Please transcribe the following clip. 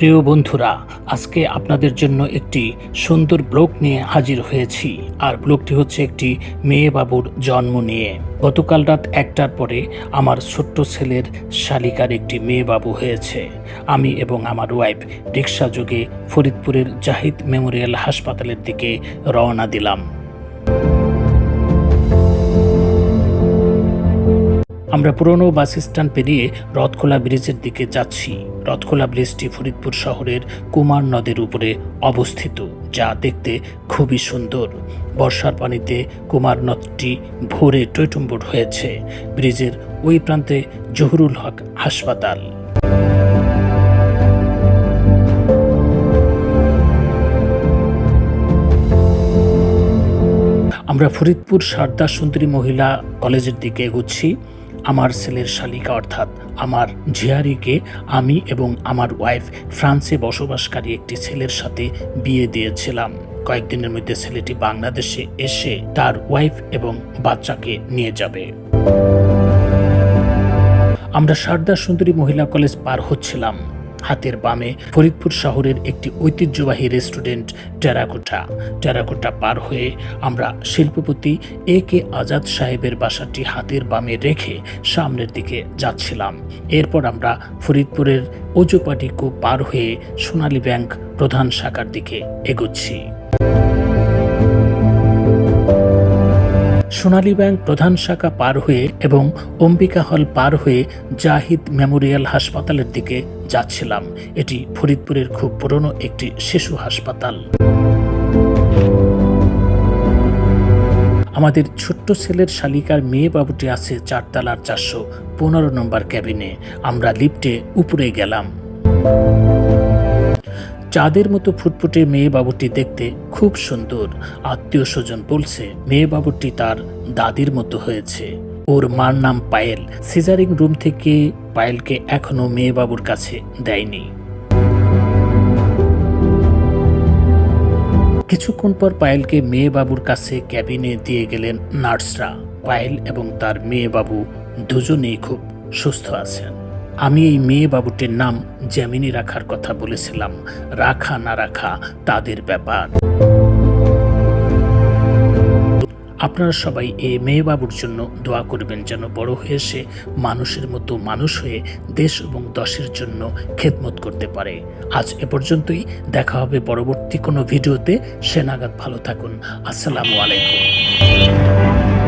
প্রিয় বন্ধুরা, আজকে আপনাদের জন্য একটি সুন্দর ব্লগ নিয়ে হাজির হয়েছি। আর ব্লগটি হচ্ছে একটি মেয়ে বাবুর জন্ম নিয়ে। গতকাল রাত একটার পরে আমার ছোট্ট ছেলের শালিকার একটি মেয়ে বাবু হয়েছে। আমি এবং আমার ওয়াইফ রিক্সা যোগে ফরিদপুরের জাহিদ মেমোরিয়াল হাসপাতালের দিকে রওনা দিলাম। আমরা পুরনো বাস স্ট্যান্ড পেরিয়ে রথখোলা ব্রিজের দিকে যাচ্ছি। রথখোলা ব্রিজটি ফরিদপুর শহরের কুমার নদের উপরে অবস্থিত, যা দেখতে খুবই সুন্দর। বর্ষার পানিতে কুমার নদটি ভোরে টৈটুম্বুর হয়েছে। ব্রিজের ওই প্রান্তে জহুরুল হক হাসপাতাল। আমরা ফরিদপুর সারদা সুন্দরী মহিলা কলেজের দিকে এগোচ্ছি। আমার ছেলের শালিকা অর্থাৎ আমার ঝিয়ারিকে আমি এবং আমার ওয়াইফ ফ্রান্সে বসবাসকারী একটি ছেলের সাথে বিয়ে দিয়েছিলাম। কয়েকদিনের মধ্যে ছেলেটি বাংলাদেশে এসে তার ওয়াইফ এবং বাচ্চাকে নিয়ে যাবে। আমরা সারদা সুন্দরী মহিলা কলেজ পার হচ্ছিলাম। হাতের বামে ফরিদপুর শহরের একটি ঐতিহ্যবাহী রেস্টুরেন্ট টেরাকোটা। টেরাকোটা পার হয়ে আমরা শিল্পপতি এ কে আজাদ সাহেবের বাসাটি হাতের বামে রেখে সামনের দিকে যাচ্ছিলাম। এরপর আমরা ফরিদপুরের অজুপাটিকু পার হয়ে সোনালী ব্যাংক প্রধান শাখার দিকে এগোচ্ছি। সোনালী ব্যাংক প্রধান শাখা পার হয়ে এবং অম্বিকা হল পার হয়ে জাহিদ মেমোরিয়াল হাসপাতালের দিকে যাচ্ছিলাম। এটি ফরিদপুরের খুব পুরনো একটি শিশু হাসপাতাল। আমাদের ছোট্ট ছেলের শালিকার মেয়ে বাবুটি আছে চারতলার চারশো পনেরো নম্বর ক্যাবিনে। আমরা লিফটে উপরে গেলাম। চাঁদের মতো ফুটফুটে মেয়ে বাবুটি দেখতে খুব সুন্দর। আত্মীয় স্বজন বলছে, মেয়ে বাবুটি তার দাদির মতো হয়েছে। ওর মার নাম পায়েল। সিজারিং রুম থেকে পায়েলকে এখনও মেয়ে বাবুর কাছে দেয়নি। কিছুক্ষণ পর পায়েলকে মেয়ে বাবুর কাছে ক্যাবিনে দিয়ে গেলেন নার্সরা। পায়েল এবং তার মেয়ে বাবু দুজনেই খুব সুস্থ আছেন। আমি এই মেয়ে বাবুটির নাম জ্যামিনি রাখার কথা বলেছিলাম। রাখা না রাখা তাদের ব্যাপার। আপনারা সবাই এই মেয়ে বাবুর জন্য দোয়া করবেন যেন বড় হয়ে সে মানুষের মতো মানুষ হয়ে দেশ এবং দশের জন্য খেদমত করতে পারে। আজ এ পর্যন্তই। দেখা হবে পরবর্তী কোনো ভিডিওতে। সে নাগাদ ভালো থাকুন। আসসালামু আলাইকুম।